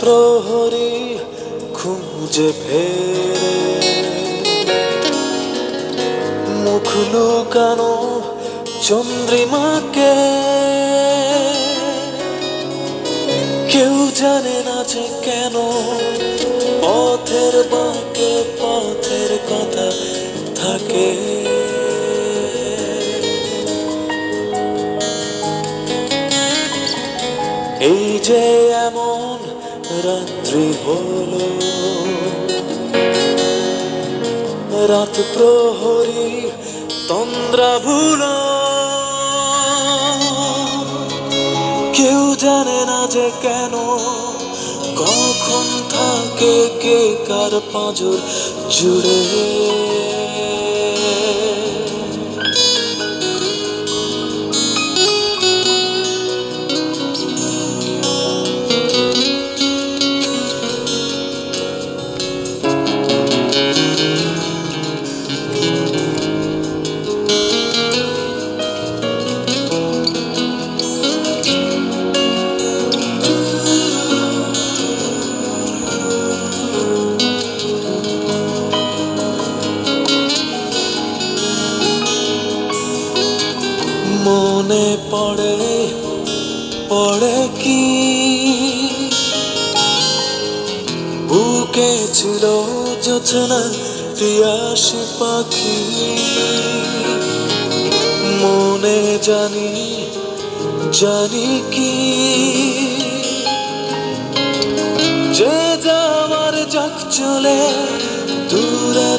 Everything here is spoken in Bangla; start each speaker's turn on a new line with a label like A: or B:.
A: প্রহরী খুঁজে ফেরে। মুখ লুকানো চন্দ্রিমাকে। কেউ জানে না যে কেন পথের বাঁকে পথের কথা এই যে এমন রাত্রি হলো, রাত প্রহরী তন্দ্রা ভুলো। কেউ জানে না যে কেন, কখন থাকে কে কার পাঁজর জুড়ে। মনে পড়ে পড়ে কি? বুকে ছিল যোচনা প্রিয়াসী পাখি। মনে জানি জানি কি? যে যাওয়ার যাক চলে থাকুক